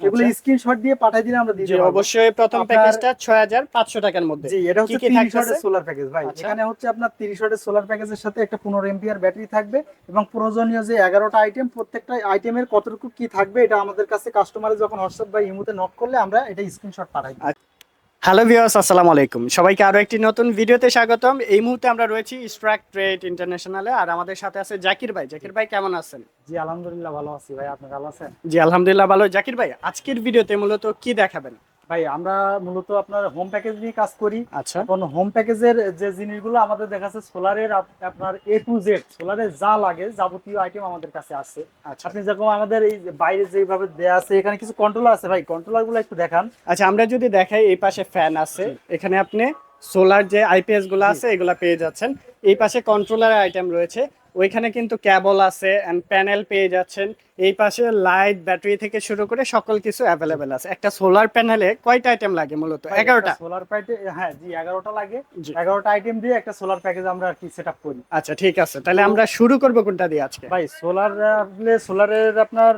এগুলো আচ্ছা। স্ক্রিনশট দিয়ে পাঠিয়ে দিলে আমরা জি অবশ্যই প্রথম প্যাকেজটা ছয় হাজার পাঁচশো টাকার মধ্যে জি এটা হচ্ছে কি কি 30 ওয়াটের সোলার প্যাকেজ ভাই আচ্ছা। এখানে হচ্ছে আপনার 30 ওয়াটের সোলার প্যাকেজের সাথে একটা 15 এম্পিয়ার ব্যাটারি থাকবে এবং প্রয়োজনীয় যে 11টা আইটেম প্রত্যেকটা আইটেমের কতটুকু কি থাকবে এটা আমাদের কাছে কাস্টমারে যখন হোয়াটসঅ্যাপ বা ইমোতে নক করলে আমরা এটা স্ক্রিনশট পাঠাই। হ্যালো ভিওস আসসালামু আলাইকুম। সবাইকে আরও একটি নতুন ভিডিওতে স্বাগতম। এই মুহূর্তে আমরা রয়েছি স্ট্রাক ট্রেড ইন্টারন্যাশনালে আর আমাদের সাথে আছে জাকির ভাই। জাকির ভাই কেমন আছেন? জি আলহামদুলিল্লাহ ভালো আছি ভাই। আপনি ভালো আছেন? জি আলহামদুলিল্লাহ ভালো। জাকির ভাই আজকের ভিডিওতে মূলত কি দেখাবেন? ভাই আমরা মূলত আপনার হোম প্যাকেজ নিয়ে কাজ করি। আচ্ছা। এখন হোম প্যাকেজের যে জিনিসগুলো আমাদের দেখা যাচ্ছে সোলারের আপনার এ টু জেড সোলারের যা লাগে যাবতীয় আইটেম আমাদের কাছে আছে। আচ্ছা। আপনি যেরকম আমাদের এই বাইরে যেভাবে দেয়া আছে এখানে কিছু কন্ট্রোলার আছে ভাই কন্ট্রোলারগুলো একটু দেখান। আচ্ছা আমরা যদি দেখাই এই পাশে ফ্যান আছে এখানে আপনি সোলার যে আইপিএসগুলো আছে এগুলা পেয়ে যাচ্ছেন। এই পাশে কন্ট্রোলার আইটেম রয়েছে। ওইখানে কিন্তু ক্যাবল আছে অ্যান্ড প্যানেল পেয়ে যাচ্ছেন। এই পাশে লাইট ব্যাটারি থেকে শুরু করে সকল কিছু অ্যাভেলেবেল আছে। একটা সোলার প্যানেলে কয়টা আইটেম লাগে মূলত? এগারোটা? সোলার প্যাটে হ্যাঁ জি এগারোটা লাগে। এগারোটা আইটেম দিয়ে একটা সোলার প্যাকেজ আমরা আর কি সেট আপ করি। আচ্ছা ঠিক আছে। তাহলে আমরা শুরু করব কোনটা দিয়ে আজকে? ভাই সোলার সোলারের আপনার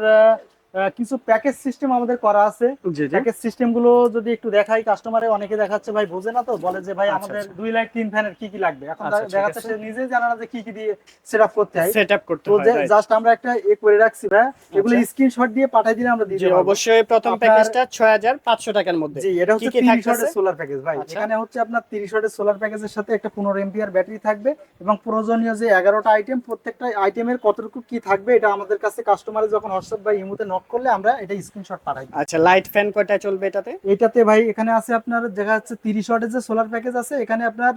কিছু প্যাকেজ সিস্টেম আমাদের করা আছে প্যাকেজ সিস্টেমগুলো যদি একটু দেখাই কাস্টমারে অনেকে দেখাচ্ছে ভাই বোঝে না তো বলে যে ভাই আচ্ছা, আমাদের আচ্ছা। দুই লাইট তিন ফ্যানের কি কি লাগবে এখন আচ্ছা, দেখাচ্ছে। সে নিজেই জানে না যে কি কি দিয়ে সেট আপ করতে হয় সেট আপ করতে তো হয় জাস্ট আমরা একটা এ করে রাখছি ভাই এগুলো। স্ক্রিনশট দিয়ে পাঠিয়ে দিলে আমরা দিতে পারব অবশ্যই প্রথম প্যাকেজটা ছয় হাজার পাঁচশো টাকার মধ্যে জি এটা হচ্ছে কি কি 30 থাকতেছে? ওয়াটের সোলার প্যাকেজ ভাই। এখানে হচ্ছে আপনার 30 ওয়াটের সোলার প্যাকেজের সাথে একটা 15 এম্পিয়ার ব্যাটারি থাকবে এবং প্রয়োজনীয় যে 11টা আইটেম প্রত্যেকটা আইটেমের কতটুকু কি থাকবে এটা আমাদের কাছে কাস্টমারে যখন হোয়াটসঅ্যাপ বা ইমোতে নক করলে আমরা এটা স্ক্রিনশট পাঠাই। আচ্ছা লাইট ফ্যান কয়টা চলবে এটাতে? এটাতে ভাই এখানে আছে আপনার দেখা যাচ্ছে 30 ওয়াটের যে সোলার প্যাকেজ আছে। এখানে আপনার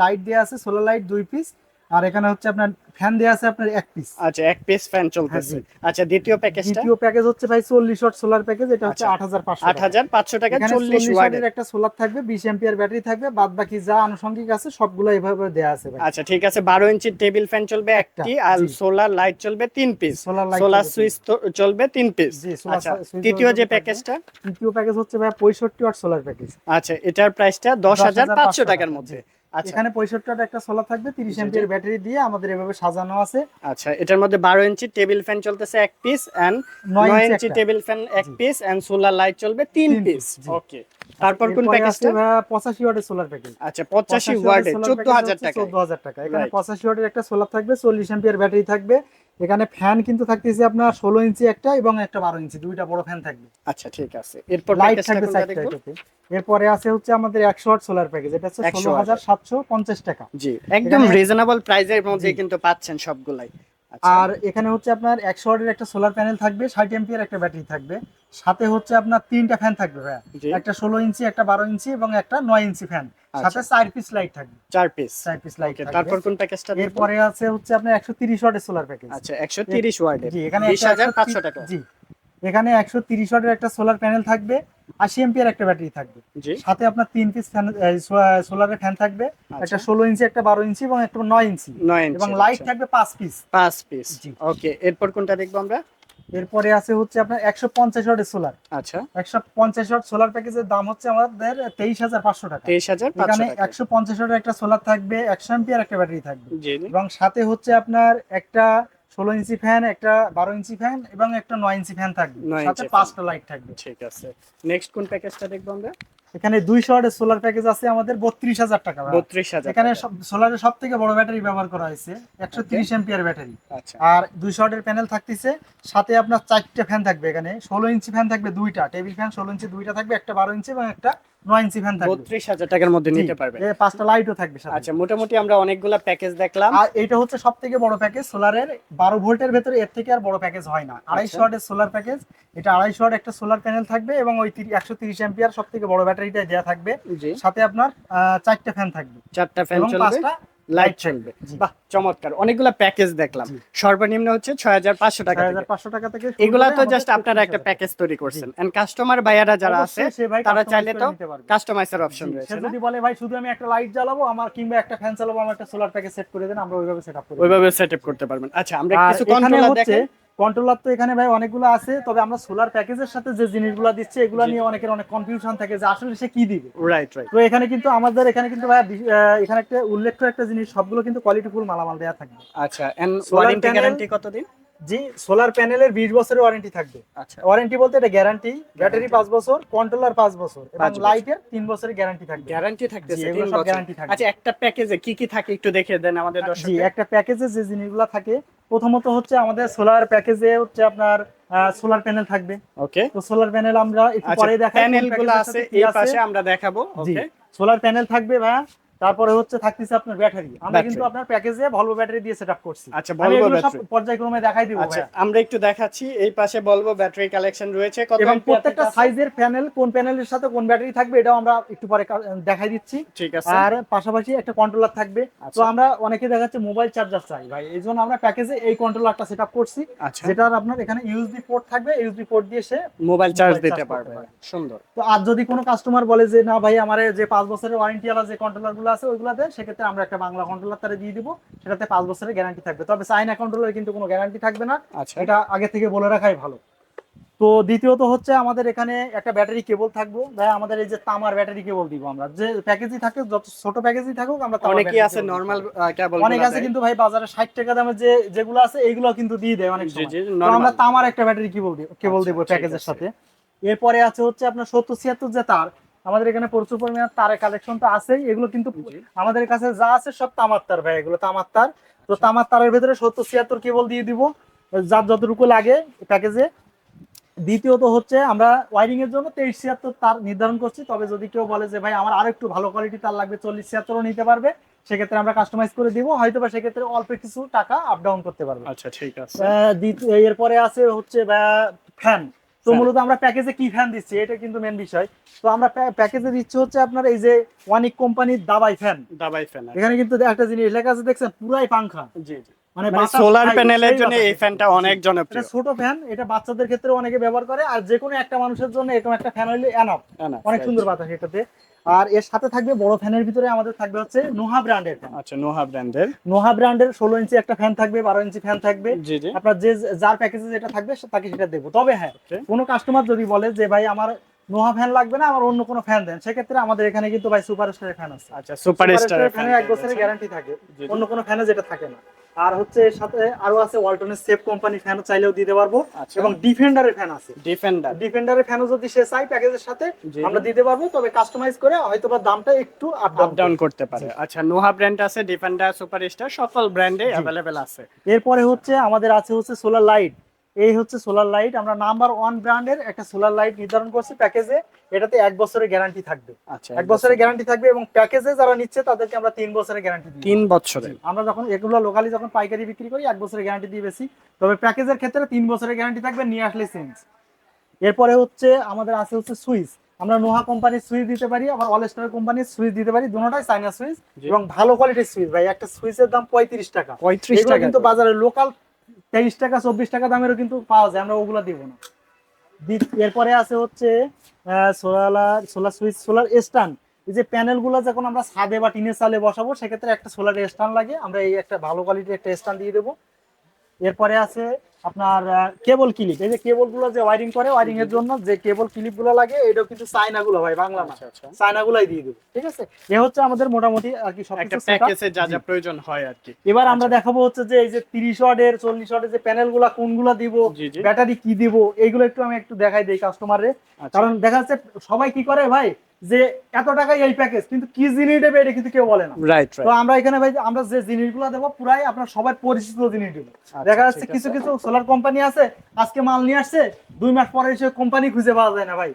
লাইট দেয়া আছে সোলার লাইট দুই পিস আর এখানে হচ্ছে আপনার ফ্যান দেয়া আছে আপনার এক পিস আচ্ছা এক পিস ফ্যান চলতেছে। হ্যাঁ, আচ্ছা দ্বিতীয় প্যাকেজটা দ্বিতীয় প্যাকেজ হচ্ছে ভাই 40 ওয়াট সোলার প্যাকেজ এটা হচ্ছে আচ্ছা। 8500 আট হাজার পাঁচশো টাকা চল্লিশ 40 ওয়ার্ডের ওয়াটের একটা সোলার থাকবে 20 এম্পিয়ার ব্যাটারি থাকবে বাদ বাকি যা আনুষঙ্গিক আছে সবগুলো এইভাবে দেয়া আছে ভাই। আচ্ছা ঠিক আছে বারো ইঞ্চির টেবিল ফ্যান চলবে একটা, আর সোলার লাইট চলবে তিন পিস সোলার সোলার সুইচ চলবে তিন পিস জি, আচ্ছা তৃতীয় যে প্যাকেজটা তৃতীয় প্যাকেজ হচ্ছে ভাই 65 ওয়াট সোলার প্যাকেজ আচ্ছা এটার প্রাইসটা দশ হাজার পাঁচশো 10,500 টাকার মধ্যে। আচ্ছা এখানে পঁয়ষট্টি একটা সোলার থাকবে 30 জি, ব্যাটারি দিয়ে আমাদের এভাবে সাজানো আছে। আচ্ছা এটার মধ্যে বারো ইঞ্চি টেবিল ফ্যান চলতেছে এক পিস এন্ড 9 নয় ইঞ্চি টেবিল ফ্যান এক পিস এন্ড সোলার লাইট চলবে তিন পিস ওকে তারপর কোন প্যাকেজটা আছে 85 ওয়াটের সোলার প্যাকেজ আচ্ছা পঁচাশি ওয়াটে চোদ্দ হাজার টাকা চোদ্দ হাজার টাকা এখানে Right. পঁচাশি ওয়াটের একটা সোলার থাকবে চল্লিশ এম্পিয়ার ব্যাটারি থাকবে। এখানে ফ্যান কিন্তু থাকতেছে আপনার ষোলো ইঞ্চি একটা এবং একটা বারো ইঞ্চি দুইটা বড় ফ্যান থাকবে। আচ্ছা ঠিক আছে। এরপর লাইট থাকবে। এরপরে আছে হচ্ছে আমাদের একশো আট সোলার প্যাকেজ এটা হচ্ছে 100 ষোলো হাজার সাতশো পঞ্চাশ টাকা। জি একদম রিজনেবল প্রাইসের মধ্যে। কিন্তু পাচ্ছেন সবগুলাই। আর এখানে হচ্ছে আপনার একশো ওয়াটের একটা সোলার প্যানেল থাকবে ষাট এম্পিয়ার একটা ব্যাটারি থাকবে। সাথে হচ্ছে আপনার তিনটা ফ্যান থাকবে ভাইয়া। একটা ষোলো ইঞ্চি একটা বারো ইঞ্চি এবং একটা নয় ইঞ্চি ফ্যান সাথে চার পিস লাইট থাকবে। চার পিস চার পিস লাইট তারপর কোন প্যাকেজটা এরপরে আছে হচ্ছে আপনার একশো তিরিশ ওয়াটের সোলার প্যাকেজ আচ্ছা একশো তিরিশ ওয়ার্ডের জি এখানে বিশ হাজার পাঁচশো টাকা। জি এখানে একশো তিরিশ ওয়াটের একটা সোলার প্যানেল থাকবে। আশি এম্পিয়ার একটা ব্যাটারি থাকবে। সাথে আপনার তিন পিস সোলারের ফ্যান থাকবে। আচ্ছা। একটা ষোলো ইঞ্চি একটা বারো ইঞ্চি এবং একটা নয় ইঞ্চি। এবং লাইট আচ্ছা। থাকবে পাঁচ পিস পাঁচ পিস ওকে এরপর কোনটা দেখব আমরা? এরপরে আছে হচ্ছে আপনার একশো পঞ্চাশ ওয়াটের সোলার আচ্ছা। একশো পঞ্চাশ ওয়াট সোলার প্যাকেজের দাম হচ্ছে আমাদের তেইশ হাজার পাঁচশো টাকা। তেইশ হাজার এখানে একশো পঞ্চাশ ওয়াটের একটা সোলার থাকবে একশো এম্পিয়ার একটা ব্যাটারি থাকবে। এবং সাথে হচ্ছে আপনার একটা ষোলো ইঞ্চি ফ্যান একটা বারো ইঞ্চি ফ্যান এবং একটা নয় ইঞ্চি ফ্যান থাকবে। সাথে পাঁচটা লাইট থাকবে। ঠিক আছে। নেক্সট কোন প্যাকেজটা দেখব আমরা? এখানে দুইশো ওয়াটের সোলার প্যাকেজ আছে আমাদের বত্রিশ হাজার টাকা। বত্রিশ হাজার এখানে। সোলারের সব থেকে বড় ব্যাটারি ব্যবহার করা হয়েছে একশো তিরিশ এম্পিয়ার ব্যাটারি আচ্ছা। আর দুইশো ওয়াটের প্যানেল থাকতেছে সাথে আপনার চারটে ফ্যান থাকবে এখানে। ষোলো ইঞ্চি ফ্যান থাকবে দুইটা টেবিল ফ্যান ষোলো ইঞ্চি দুইটা থাকবে একটা বারো ইঞ্চি এবং একটা নয় ইঞ্চি ফ্যান থাকবে। বত্রিশ হাজার টাকার মধ্যে নিতে পারবেন। এ পাঁচটা লাইটও থাকবে সাথে। আচ্ছা মোটামুটি আমরা অনেকগুলা প্যাকেজ দেখলাম। আর এটা হচ্ছে সব বড় প্যাকেজ সোলারের। বারো ভোল্টের ভেতরে এর থেকে আর বড় প্যাকেজ হয় না। আড়াইশো আচ্ছা। ওয়াটের সোলার প্যাকেজ এটা ওয়াট একটা সোলার প্যানেল থাকবে এবং ওই একশো তিরিশ এম্পিয়ার সব থেকে বড় ব্যাটারিটা দেওয়া থাকবে। সাথে আপনার চারটা ফ্যান থাকবে। চারটা ফ্যান চলবে। লাইট চলবে। বাহ চমৎকার। অনেকগুলা প্যাকেজ দেখলাম। সর্বনিম্ন হচ্ছে ছয় হাজার পাঁচশো টাকা পাঁচশো টাকা থেকে এগুলা তো জাস্ট আপনারা একটা প্যাকেজ তৈরি করছেন। এন্ড কাস্টমার ভাইয়ারা যারা আছে তারা চাইলে তো কাস্টমাইজার অপশন রয়েছে যদি বলে ভাই শুধু আমি একটা লাইট জ্বালাবো আমার কিংবা একটা ফ্যান চালাবো আমার একটা সোলার প্যাকেজ সেট করে দেন আমরা ওইভাবে সেট আপ করে দিই। ওইভাবে সেটআপ করতে পারবেন। আচ্ছা আমরা কিছু কন্ট্রোলার দেখেন কন্ট্রোলার তো এখানে ভাই অনেকগুলো আছে তবে আমরা সোলার প্যাকেজের সাথে যে জিনিসগুলো দিচ্ছে এগুলো নিয়ে অনেকের অনেক কনফিউশন থাকে যে আসলে সে কি দিবে। রাইট রাইট তো এখানে কিন্তু আমাদের এখানে কিন্তু ভাই এখানে একটা উল্লেখ্য একটা জিনিস সবগুলো কিন্তু কোয়ালিটিফুল মালামাল দেওয়া থাকবে। আচ্ছা এন্ড ওয়ারেন্টি গ্যারান্টি কতদিন? জি সোলার প্যানেলের বিশ বছরের ওয়ারেন্টি থাকবে। আচ্ছা। ওয়ারেন্টি বলতে এটা গ্যারান্টি ব্যাটারি পাঁচ বছর কন্ট্রোলার পাঁচ বছর এবং লাইটের তিন বছরের গ্যারান্টি থাকবে। গ্যারান্টি এগুলো সব guarantee থাকবে। আচ্ছা একটা প্যাকেজে কি কি থাকে একটু দেখে দেন আমাদের জি একটা প্যাকেজে যে জিনিসগুলো থাকে প্রথমত হচ্ছে আমাদের সোলার প্যাকেজে হচ্ছে আপনার সোলার প্যানেল থাকবে। ওকে তো সোলার প্যানেল আমরা একটু আচ্ছা পরে দেখাই প্যানেলগুলো আছে এই পাশে আমরা দেখাবো ওকে সোলার প্যানেল থাকবে ভাইয়া। তারপরে হচ্ছে থাকতেছে আপনার ব্যাটারি। আমরা কিন্তু আপনার প্যাকেজে ভলভো ব্যাটারি দিয়ে সেটআপ করছি। আচ্ছা সব ব্যাটারি পর্যায়ক্রমে দেখাই দিব আচ্ছা আমরা একটু দেখাচ্ছি এই পাশে বলব ব্যাটারি কালেকশন রয়েছে। কত এবং প্রত্যেকটা সাইজের প্যানেল কোন প্যানেলের সাথে কোন ব্যাটারি থাকবে এটাও আমরা একটু পরে দেখাই দিচ্ছি। ঠিক আছে। আর পাশাপাশি একটা কন্ট্রোলার থাকবে। তো আচ্ছা। আমরা অনেকে দেখাচ্ছে মোবাইল চার্জার চাই ভাই। এই জন্য আমরা প্যাকেজে এই কন্ট্রোলারটা সেটআপ করছি। আচ্ছা। যেটার আপনার এখানে ইউএসবি পোর্ট থাকবে। ইউএসবি পোর্ট দিয়ে সে মোবাইল চার্জ দিতে পারবে। সুন্দর। তো আর যদি কোনো কাস্টমার বলে যে না ভাই আমার যে পাঁচ বছরের ওয়ারেন্টি ওয়ালা যে কন্ট্রোলার গুলো আছে ওইগুলো দেয় সেক্ষেত্রে আমরা একটা বাংলা কন্ট্রোলার তারা দিয়ে দিব। সেটাতে পাঁচ বছরের গ্যারান্টি থাকবে। তবে চাইনা কন্ট্রোলার কিন্তু কোনো গ্যারান্টি থাকবে না। আচ্ছা। এটা আগে থেকে বলে রাখাই ভালো। তো দ্বিতীয়ত হচ্ছে আমাদের এখানে একটা ব্যাটারি কেবল থাকব। ভাই আমাদের এই যে তামার ব্যাটারি কেবল দিব আমরা। যে প্যাকেজই থাকে যত ছোট প্যাকেজই থাকুক আমরা অনেকেই আছে নরমাল কেবল অনেক আছে কিন্তু ভাই বাজারে ষাট টাকা দামের যে যেগুলো আছে এইগুলো কিন্তু দিয়ে দেয় অনেক সময়। তো আমরা তামার একটা ব্যাটারি কেবল দিব কেবল আচ্ছা, দেবো প্যাকেজের সাথে। এরপরে আছে হচ্ছে আপনার সত্তর ছিয়াত্তর যে তার আমাদের এখানে প্রচুর পরিমাণে তারের কালেকশন তো আছেই এগুলো কিন্তু আমাদের কাছে যা আছে সব তামার তার ভাই এগুলো তামার তার তো তামার তারের ভেতরে সত্তর ছিয়াত্তর কেবল দিয়ে দিব যার যতটুকু লাগে প্যাকেজে দ্বিতীয়ত হচ্ছে আমরা ওয়ারিং এর জন্য তেইশ ছিয়াত্তর তার নির্ধারণ করছি তবে যদি কেউ বলে যে ভাই আমার আরও একটু ভালো কোয়ালিটি তার লাগবে চল্লিশ ছিয়াত্তরও নিতে পারবে সেক্ষেত্রে আমরা কাস্টমাইজ করে দিব হয়তো বা সেক্ষেত্রে অল্প কিছু টাকা আপ ডাউন করতে পারবে। আচ্ছা ঠিক আছে। এরপরে আছে হচ্ছে ফ্যান তো মূলত আমরা প্যাকেজে কি ফ্যান দিচ্ছি এটা কিন্তু মেন বিষয়। তো আমরা প্যাকেজে দিচ্ছি হচ্ছে আপনার এই যে ওয়ানিক কোম্পানির দাবাই ফ্যান দাবাই ফ্যান এখানে কিন্তু একটা জিনিস লেখা আছে দেখছেন পুরাই পাংখা। জি জি। মানে মানে সোলার প্যানেলের জন্য এই ফ্যানটা অনেক এটা জনপ্রিয় ছোট ফ্যান এটা বাচ্চাদের ক্ষেত্রে অনেকে ব্যবহার করে আর যে কোনো একটা মানুষের জন্য এরকম একটা ফ্যান এনাফ না, অনেক সুন্দর বাতাস এটাতে। আর এর সাথে থাকবে বড় ফ্যানের ভিতরে আমাদের থাকবে হচ্ছে নোহা ব্র্যান্ডের ফ্যান আচ্ছা নোহা ব্র্যান্ডের। নোহা ব্র্যান্ডের ষোলো ইঞ্চি একটা ফ্যান থাকবে বারো ইঞ্চি ফ্যান থাকবে। আপনার যে যার প্যাকেজে যেটা থাকবে তাকে সেটা দেবো। তবে হ্যাঁ. কোনো কাস্টমার যদি বলে যে ভাই আমার নোহা ফ্যান লাগবে না আমার অন্য কোনো ফ্যান দেন সেক্ষেত্রে আমাদের এখানে কিন্তু ভাই সুপার স্টারের ফ্যান আছে। আচ্ছা সুপার স্টার ফ্যানে এক বছরের গ্যারান্টি থাকে। জি, জি। অন্য কোনো ফ্যানে যেটা থাকে না। আর হচ্ছে সাথে আরও আছে ওয়ালটনের সেফ কোম্পানি ফ্যানও চাইলেও দিতে পারব। আচ্ছা। এবং ডিফেন্ডারের ফ্যান আছে। ডিফেন্ডার। ডিফেন্ডারের ফ্যানও যদি সে চাই প্যাকেজের সাথে আমরা দিতে পারব তবে কাস্টমাইজ করে হয়তো বা দামটা একটু আপ আপ ডাউন করতে। পারে। আচ্ছা নোহা ব্র্যান্ড আছে ডিফেন্ডার সুপারস্টার সকল ব্র্যান্ডে অ্যাভেলেবেল আছে। এরপরে হচ্ছে আমাদের আছে হচ্ছে সোলার লাইট এই হচ্ছে সোলার লাইট আমরা নাম্বার ওয়ান ব্র্যান্ডের একটা সোলার লাইট নির্ধারণ করছি প্যাকেজে এটাতে এক বছরের গ্যারান্টি থাকবে। আচ্ছা এক বছরের গ্যারান্টি থাকবে এবং প্যাকেজে যারা নিচ্ছে তাদেরকে আমরা তিন বছরের গ্যারান্টি দিই। তিন বছরের। আমরা যখন এগুলো লোকালি যখন পাইকারি বিক্রি করি এক বছরের গ্যারান্টি দিয়ে বেশি। তবে প্যাকেজের ক্ষেত্রে তিন বছরের গ্যারান্টি থাকবে নিয়ে আসলে চেঞ্জ এরপরে হচ্ছে আমাদের আছে হচ্ছে সুইচ আমরা নোহা কোম্পানির সুইচ দিতে পারি আবার অল স্টার কোম্পানির সুইচ দিতে পারি দুটোটাই চাইনা সুইচ এবং ভালো কোয়ালিটির সুইচ ভাই একটা সুইচের দাম পঁয়ত্রিশ টাকা। পঁয়ত্রিশ টাকা। কিন্তু বাজারে লোকাল তেইশ টাকা, চব্বিশ টাকা দামেরও কিন্তু পাওয়া যায়, আমরা ওগুলো দিব না। এরপরে আছে হচ্ছে solar solar switch, solar stand. এই যে প্যানেলগুলো যখন আমরা ছাদে বা টিনের চালে বসাবো, সেক্ষেত্রে একটা সোলার স্ট্যান্ড লাগে, আমরা এই একটা ভালো কোয়ালিটির একটা স্ট্যান্ড দিয়ে দেবো। এরপরে আছে আপনার কেবল ক্লিপ এই যে কেবলগুলো যে ওয়ারিং করে ওয়ারিং এর জন্য যে কেবল ক্লিপগুলো লাগে এটাও কিন্তু চায়না গুলো ভাই বাংলা না। আচ্ছা আচ্ছা। চায়না গুলাই দিয়ে দেবো ঠিক আছে? এ হচ্ছে আমাদের মোটামুটি আর কি সব একটা প্যাকেজে যা যা প্রয়োজন হয় আর কি। এবার আমরা দেখাবো হচ্ছে যে এই যে তিরিশ ওয়াটের চল্লিশ ওয়াটের যে প্যানেলগুলো গুলা কোনগুলা দিব ব্যাটারি কি দিব এইগুলো একটু আমি একটু দেখাই দিই কাস্টমারে আচ্ছা। কারণ দেখা যাচ্ছে সবাই কি করে ভাই যে এত টাকায় এই প্যাকেজ কিন্তু কি জিনিস দেবে এটা কিন্তু কেউ বলে না। রাইট তো আমরা এখানে ভাই আমরা যে জিনিসগুলো দেবো পুরাই আপনার সবার পরিচিত জিনিস দেবো। আচ্ছা, দেখা যাচ্ছে কিছু কিছু সোলার কোম্পানি আছে আজকে মাল নিয়ে আসছে দুই মাস পরে এসে কোম্পানি খুঁজে পাওয়া যায় না ভাই।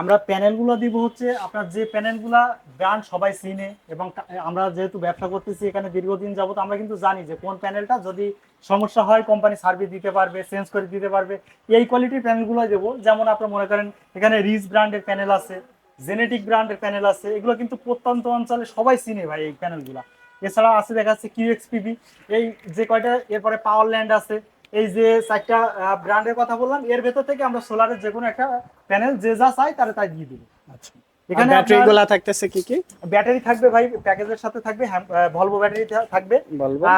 আমরা প্যানেলগুলো দিব হচ্ছে আপনার যে প্যানেলগুলা ব্র্যান্ড সবাই চিনে এবং আমরা যেহেতু ব্যবসা করতেছি এখানে দীর্ঘদিন যাবত আমরা কিন্তু জানি যে কোন প্যানেলটা যদি সমস্যা হয় কোম্পানি সার্ভিস দিতে পারবে চেঞ্জ করে দিতে পারবে এই কোয়ালিটির প্যানেলগুলো দেবো। যেমন আপনার মনে করেন এখানে রিচ ব্র্যান্ডের প্যানেল আছে জেনেটিক ব্র্যান্ডের প্যানেল আছে, এগুলো কিন্তু প্রত্যন্ত অঞ্চলে সবাই চিনে ভাই এই প্যানেলগুলা এছাড়া আছে দেখা যাচ্ছে কিউএক্সপিবি এই যে কয়টা, এরপরে পাওয়ার ল্যান্ড আছে, এই যে চারটা ব্র্যান্ডের কথা বললাম, এর ভেতর থেকে আমরা সোলারের যে কোনো একটা প্যানেল যে যা চাই তারা তাই দিয়ে দিবে। আচ্ছা। এখানে ব্যাটারি গুলা থাকতেছে কি কি? ব্যাটারি থাকবে ভাই প্যাকেজের সাথে থাকবে ভলভো ব্যাটারি থাকবে।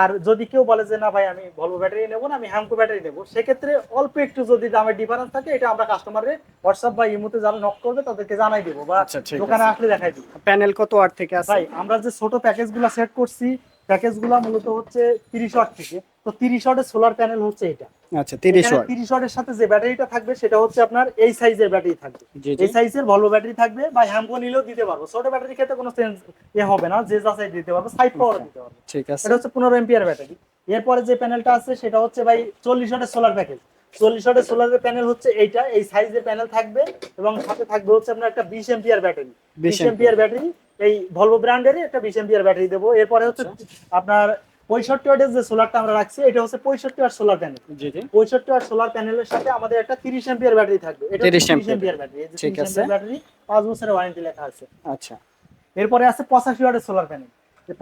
আর যদি কেউ বলে যে না ভাই আমি ভলভো ব্যাটারি নেব না আমি হ্যামকো ব্যাটারি নেব সেক্ষেত্রে অল্প একটু যদি দামের ডিফারেন্স থাকে এটা আমরা কাস্টমারের হোয়াটসঅ্যাপ বা ইমোতে যারা নক করবে তাদেরকে জানাই দেবো বা আচ্ছা, দোকানে আসলে দেখাই দিব। প্যানেল কত ওয়াট থেকে আছে? ভাই আমরা যে ছোট প্যাকেজগুলো সেট করছি প্যাকেজগুলো মূলত হচ্ছে তিরিশ ওয়াট থেকে। তো তিরিশ ওয়াটের সোলার প্যানেল হচ্ছে এটা। আচ্ছা তিরিশ এখানে ওয়াট। 30 ওয়াটের সাথে যে ব্যাটারিটা থাকবে সেটা হচ্ছে আপনার এই সাইজের ব্যাটারি থাকবে। এই সাইজের ভলভো ব্যাটারি থাকবে বা হ্যামকো নিলেও দিতে পারব। ছোট ব্যাটারি ক্ষেত্রে কোনো সেন্স এ হবে না যে যা সাইজ দিতে পারব সাইড পাওয়ার দিতে পারব। ঠিক আছে। এটা হচ্ছে পনেরো এম্পিয়ার ব্যাটারি। এরপরে যে প্যানেলটা আছে সেটা হচ্ছে ভাই চল্লিশ ওয়াটের সোলার প্যাকেজ চল্লিশ ওয়াটের সোলারের প্যানেল হচ্ছে এইটা। এই সাইজের প্যানেল থাকবে এবং সাথে থাকবে হচ্ছে আপনার একটা বিশ এম্পিয়ার ব্যাটারি। বিশ 20 এম্পিয়ার ব্যাটারি এই ভলভো ব্র্যান্ডেরই একটা বিশ এম্পিয়ার ব্যাটারি দেবো। এরপরে হচ্ছে আপনার পঁয়ষট্টি ওয়াটের যে সোলারটা আমরা রাখছি এটা হচ্ছে পঁয়ষট্টি ওয়াট সোলার প্যানেল জি জি। পঁয়ষট্টি ওয়াট সোলার প্যানেলের সাথে আমাদের একটা তিরিশ এম্পিয়ার ব্যাটারি থাকবে। এটা তিরিশ এম্পিয়ার ব্যাটারি ঠিক আছে। ব্যাটারি পাঁচ বছরের ওয়ারেন্টি লেখা আছে। আচ্ছা। এরপরে আছে পঁচাশি ওয়াটের সোলার প্যানেল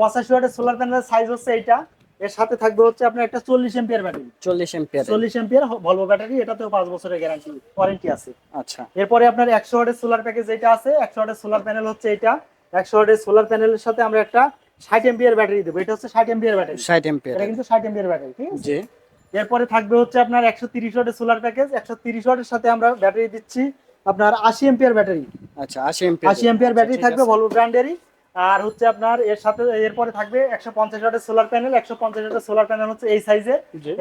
পঁচাশি ওয়াটের সোলার প্যানেলের সাইজ হচ্ছে এইটা। এর সাথে থাকবে হচ্ছে আপনার একটা চল্লিশ এম্পিয়ার ব্যাটারি চল্লিশ এম্পিয়ার চল্লিশ এম্পিয়ার ভলভো ব্যাটারি এটাতেও পাঁচ বছরের গ্যারান্টি ওয়ারেন্টি আছে। আচ্ছা। এরপরে আপনার একশো ওয়াটের সোলার প্যাকেজ যেটা আছে একশো ওয়াটের সোলার প্যানেল হচ্ছে এটা একশো ওয়াটের সোলার প্যানেলের সাথে আমরা একটা ষাট এম্পিয়ার ব্যাটারি দেবো। এটা হচ্ছে ষাট এম্পিয়ার ব্যাটারি। ষাট এম্পিয়ার এটা কিন্তু ষাট এম্পিয়ার ব্যাটারি ঠিক আছে? জি। এরপরে থাকবে হচ্ছে আপনার একশো তিরিশ ওয়াটের সোলার প্যাকেজ একশো তিরিশ ওয়াটের সাথে আমরা ব্যাটারি দিচ্ছি আপনার আশি এম্পিয়ার ব্যাটারি। আচ্ছা আশি এম্পিয়ার আশি এম্পিয়ার ব্যাটারি থাকবে ভলভো ব্র্যান্ডেরই আর হচ্ছে আপনার এর সাথে এরপরে থাকবে একশো পঞ্চাশ ওয়াটের সোলার প্যানেল একশো পঞ্চাশ ওয়াটের সোলার প্যানেল হচ্ছে এই সাইজে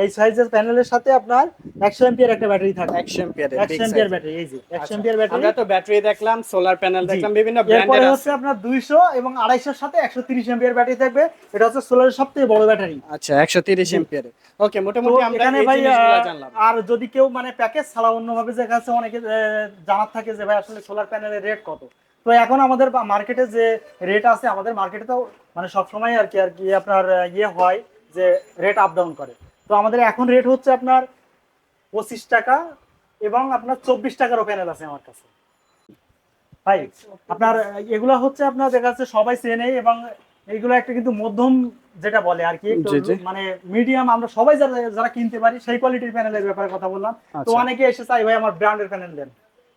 এই সাইজের প্যানেলের সাথে আপনার একশো এম্পিয়ার একটা ব্যাটারি থাকবে। একশো এম্পিয়ার একশো এম্পিয়ার ব্যাটারি এই যে একশো এম্পিয়ার ব্যাটারি আমরা তো ব্যাটারি দেখলাম সোলার প্যানেল দেখলাম বিভিন্ন এরপরে হচ্ছে আপনার দুইশো এবং আড়াইশোর সাথে একশো তিরিশ এম্পিয়ার ব্যাটারি থাকবে। এটা হচ্ছে সোলারের সবথেকে বড় ব্যাটারি আচ্ছা একশো তিরিশ এম্পিয়ার ওকে মোটামুটি আমরা এখানে ভাই জানলাম। আর যদি কেউ মানে প্যাকেজ ছাড়া অন্যভাবে যে কাছে অনেকে জানার থাকে যে ভাই আসলে সোলার প্যানেলের রেট কত? তো এখন আমাদের মার্কেটে যে রেট আছে আমাদের মার্কেটে তো মানে সবসময় আর কি আর কি আপনার ইয়ে হয় যে রেট আপ ডাউন করে তো আমাদের এখন রেট হচ্ছে আপনার পঁচিশ টাকা এবং আপনার চব্বিশ টাকারও প্যানেল আছে আমার কাছে ভাই আপনার এগুলা হচ্ছে আপনার দেখা যাচ্ছে সবাই চেনে এবং এইগুলো একটা কিন্তু মধ্যম যেটা বলে আর কি। মানে মিডিয়াম আমরা সবাই যারা যারা কিনতে পারি সেই কোয়ালিটির প্যানেলের ব্যাপারে কথা বললাম তো আচ্ছা। অনেকে এসে চাই ভাই আমার ব্র্যান্ডের প্যানেল দেন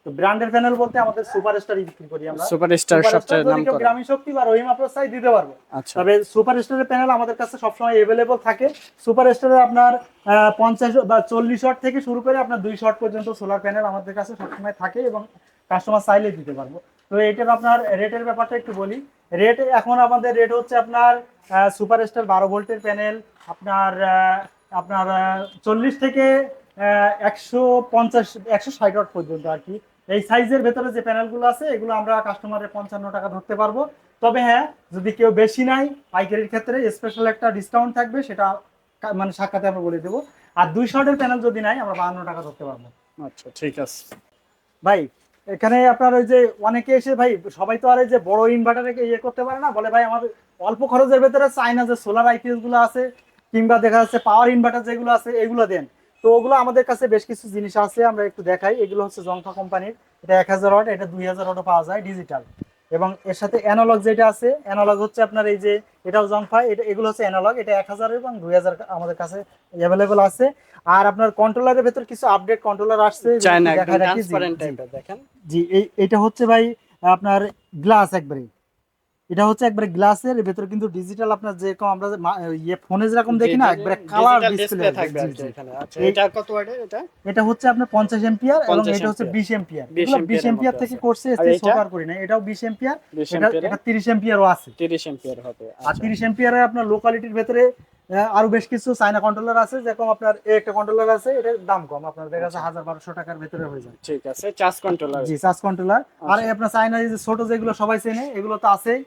তো ব্র্যান্ডের প্যানেল বলতে আমাদের সুপারস্টারই বিক্রি করি আমরা। সুপার স্টার Superstar সবচেয়ে নাম করা গ্রামীণ শক্তি বা রহিম আপ্রোচ চাই দিতে পারব। আচ্ছা। তবে সুপার স্টারের প্যানেল আমাদের কাছে সবসময় এভেলেবল থাকে। সুপার স্টারের আপনার পঞ্চাশ বা চল্লিশ শট থেকে শুরু করে আপনার দুই শট পর্যন্ত সোলার প্যানেল আমাদের কাছে সবসময় থাকে এবং কাস্টমার চাইলে দিতে পারব। তো এটার আপনার রেটের ব্যাপারটা একটু বলি। রেট এখন আমাদের রেট হচ্ছে আপনার সুপার স্টার বারো ভোল্টের প্যানেল আপনার আপনার চল্লিশ থেকে একশো পঞ্চাশ একশো ষাট ওয়াট পর্যন্ত আর কি। এই সাইজের ভেতরে যে প্যানেলগুলো আছে এগুলো আমরা কাস্টমারের পঞ্চান্ন টাকা ধরতে পারব। তবে হ্যাঁ যদি কেউ বেশি নাই পাইকারির ক্ষেত্রে স্পেশাল একটা ডিসকাউন্ট থাকবে সেটা মানে সাক্ষাতে আমরা বলে দেবো। আর দুই শর্টের প্যানেল যদি নাই আমরা বাহান্ন টাকা ধরতে পারব। আচ্ছা ঠিক আছে। ভাই এখানে আপনার ওই যে অনেকে এসে ভাই সবাই তো আর এই যে বড় ইনভার্টারে ইয়ে করতে পারে না বলে ভাই আমার অল্প খরচের ভেতরে চাই না যে সোলার আইপিএসগুলো আছে কিংবা দেখা যাচ্ছে পাওয়ার ইনভার্টার যেগুলো আছে এগুলো দেন। তো ওগুলো আমাদের কাছে বেশ কিছু জিনিস আছে আমরা একটু দেখাই। এগুলো হচ্ছে জংফা কোম্পানির। এটা এক হাজার ওয়াট এটা দুই হাজার ওয়াটও পাওয়া যায় ডিজিটাল এবং এর সাথে অ্যানালগ যেটা আছে অ্যানালগ হচ্ছে আপনার এই যে এটাও জংফা এটা এগুলো হচ্ছে অ্যানালগ এটা এক হাজার এবং দুই হাজার আমাদের কাছে অ্যাভেলেবল আছে। আর আপনার কন্ট্রোলারের ভেতর কিছু আপডেট কন্ট্রোলার আসছে দেখেন। জি এই এটা হচ্ছে ভাই আপনার গ্লাস একবারে এটা হচ্ছে একবারে গ্লাসের ভেতরে কিন্তু ডিজিটাল আপনার যেরকম আমরা ইয়ে ফোনে যেরকম দেখি না একবারে কালার ডিসপ্লে থাকবে আচ্ছা এটা কত ওয়াটের এটা? এটা হচ্ছে আপনার পঞ্চাশ এম্পিয়ার এবং এটা হচ্ছে ampere। বিশ এম্পিয়ার 20 এগুলো বিশ ampere-এর এম্পিয়ার থেকে করছে আর সোকার করি না এটাও বিশ এম্পিয়ার 20 एंपিয়ার এম্পিয়ার এটা তিরিশ এম্পিয়ারও আছে। 30 এম্পিয়ার হবে আর আচ্ছা। তিরিশ এম্পিয়ারে আপনার লোকালিটির ভেতরে আরও বেশ কিছু চাইনা কন্ট্রোলার আছে যেরকম আপনার এই একটা কন্ট্রোলার আছে এটার দাম কম আপনার দেখা যাচ্ছে হাজার বারোশো টাকার ভেতরে হয়ে যায়। ঠিক আছে চার্জ কন্ট্রোলার জি চার্জ কন্ট্রোলার আর আচ্ছা। এই আপনার চাইনা যে ছোট যেগুলো সবাই চেনে এগুলো তো আছেই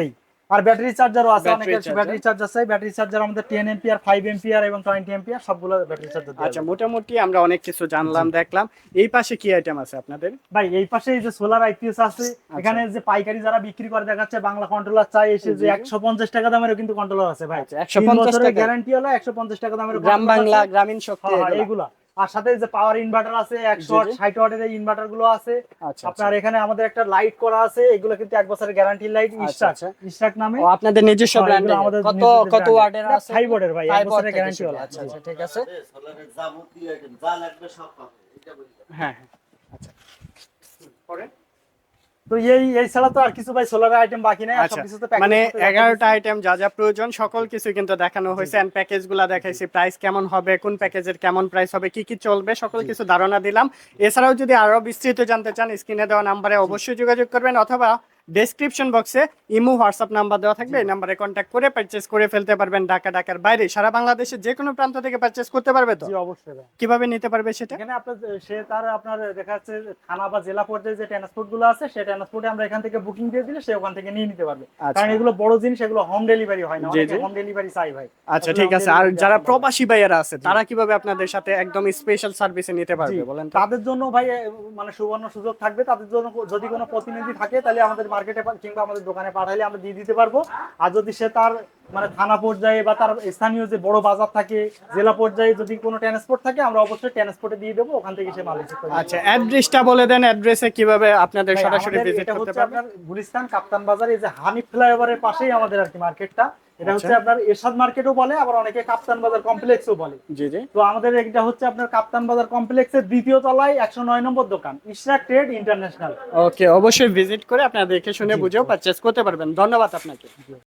এই। আর ব্যাটারি চার্জারও আছে অনেকের ব্যাটারি চার্জার চাই ব্যাটারি চার্জার আমাদের টেন এম্পিয়ার ফাইভ এম্পিয়ার এবং টোয়েন্টি এম্পিয়ার সবগুলো ব্যাটারি চার্জার আচ্ছা মোটামুটি আমরা অনেক কিছু জানলাম দেখলাম। এই পাশে কি আইটেম আছে আপনাদের? ভাই এই পাশে এই যে সোলার আইপিএস আছে এখানে যে পাইকারি যারা বিক্রি করে দেখাচ্ছে বাংলা কন্ট্রোলার চাই এসে যে জি। একশো পঞ্চাশ টাকা দামেরও কিন্তু কন্ট্রোলার আছে ভাই। আচ্ছা, 150 টাকা? গ্যারান্টি হলো একশো পঞ্চাশ টাকা দামের গ্রাম বাংলা গ্রামীণ শক্তি হ্যাঁ, এগুলা। আর সাথে যে পাওয়ার ইনভার্টার আছে একশো। ষাট ওয়াটের এই ইনভার্টারগুলো আছে আচ্ছা আপনার এখানে আমাদের একটা লাইট করা আছে এগুলো কিন্তু এক বছরের গ্যারান্টি লাইট আচ্ছা, ইস্টাক আচ্ছা। ইস্টাক নামে। আপনাদের নিজস্ব ব্র্যান্ড আমাদের কত কত ওয়াটের আছে? ওয়াটের ভাই, এক বছরের গ্যারান্টি আচ্ছা আচ্ছা ঠিক আছে। সোলারের যাবতীয় আইটেম যা লাগবে সব পাবে এটা বলি। হ্যাঁ হ্যাঁ। আচ্ছা। পরে? তো এই এই ছাড়া তো আর কিছু ভাই সোলার আইটেম বাকি নাই আচ্ছা তো মানে মতো দেখা এগারোটা দিচ্ছি। আইটেম যা যা প্রয়োজন সকল কিছু কিন্তু দেখানো হয়েছে এন্ড প্যাকেজগুলা দেখাইছি প্রাইস কেমন হবে কোন প্যাকেজের কেমন প্রাইস হবে কি কি চলবে সকল কিছু ধারণা দিলাম। এছাড়াও যদি আরও বিস্তৃত জানতে চান স্ক্রিনে দেওয়া নাম্বারে অবশ্যই যোগাযোগ করবেন অথবা ডেসক্রিপশন বক্সে ইমো হোয়াটসঅ্যাপ নাম্বার দেওয়া থাকবে। এই নাম্বারে কন্ট্যাক্ট করে পারচেস করে ফেলতে পারবেন ঢাকা ঢাকার বাইরে। সারা বাংলাদেশের যে কোনো প্রান্ত থেকে পারচেস করতে পারবে তো? জি অবশ্যই কীভাবে নিতে পারবে সেটা? এখানে আপনার সে তার আপনার দেখা যাচ্ছে থানা বা জেলা পর্যায়ে যে ট্রান্সপোর্টগুলো আছে সেই ট্রান্সপোর্টে আমরা এখান থেকে বুকিং দিয়ে দিলে সে ওখান থেকে নিয়ে নিতে পারবে। আচ্ছা। কারণ এগুলো বড় জিনিস এগুলো হোম ডেলিভারি হয় না। হোম ডেলিভারি চাই ভাই। আচ্ছা ঠিক আছে। আর যারা প্রবাসী ভাইয়েরা আছে তারা কীভাবে আপনাদের সাথে একদম স্পেশাল সার্ভিসে নিতে পারবে বলেন তাদের জন্য ভাই মানে সুবর্ণ সুযোগ থাকবে। তাদের জন্য যদি কোনো প্রতিনিধি থাকে তাহলে আমাদের মার্কেটে কিংবা আমাদের দোকানে পাঠাইলে আমরা দিয়ে দিতে পারব। আর যদি সে তার মানে থানা পর্যায়ে বা তার স্থানীয় যে বড় বাজার থাকে জেলা পর্যায়ে যদি কোনো ট্রান্সপোর্ট থাকে আমরা অবশ্যই ট্রান্সপোর্টে দিয়ে দেবো ওখান থেকে সে মাল আচ্ছা অ্যাড্রেসটা বলে দেন অ্যাড্রেসে কীভাবে আপনাদের সরাসরি ভিজিট করতে হচ্ছে আপনার গুলিস্তান কাপ্তান বাজার এই যে হানিফ ফ্লাইওভারের পাশেই আমাদের আর কি মার্কেটটা এটা হচ্ছে আচ্ছা। আপনার এরশাদ মার্কেটও বলে আবার অনেকে কাপ্তান বাজার কমপ্লেক্সও বলে। জি জি। তো আমাদের এটা হচ্ছে আপনার কাপ্তান বাজার কমপ্লেক্সের দ্বিতীয় তলায় একশো নয় নম্বর দোকান ইশরাক ট্রেড ইন্টারন্যাশনাল। ওকে অবশ্যই ভিজিট করে আপনারা দেখে শুনে বুঝেও পারচেস করতে পারবেন। ধন্যবাদ আপনাকে।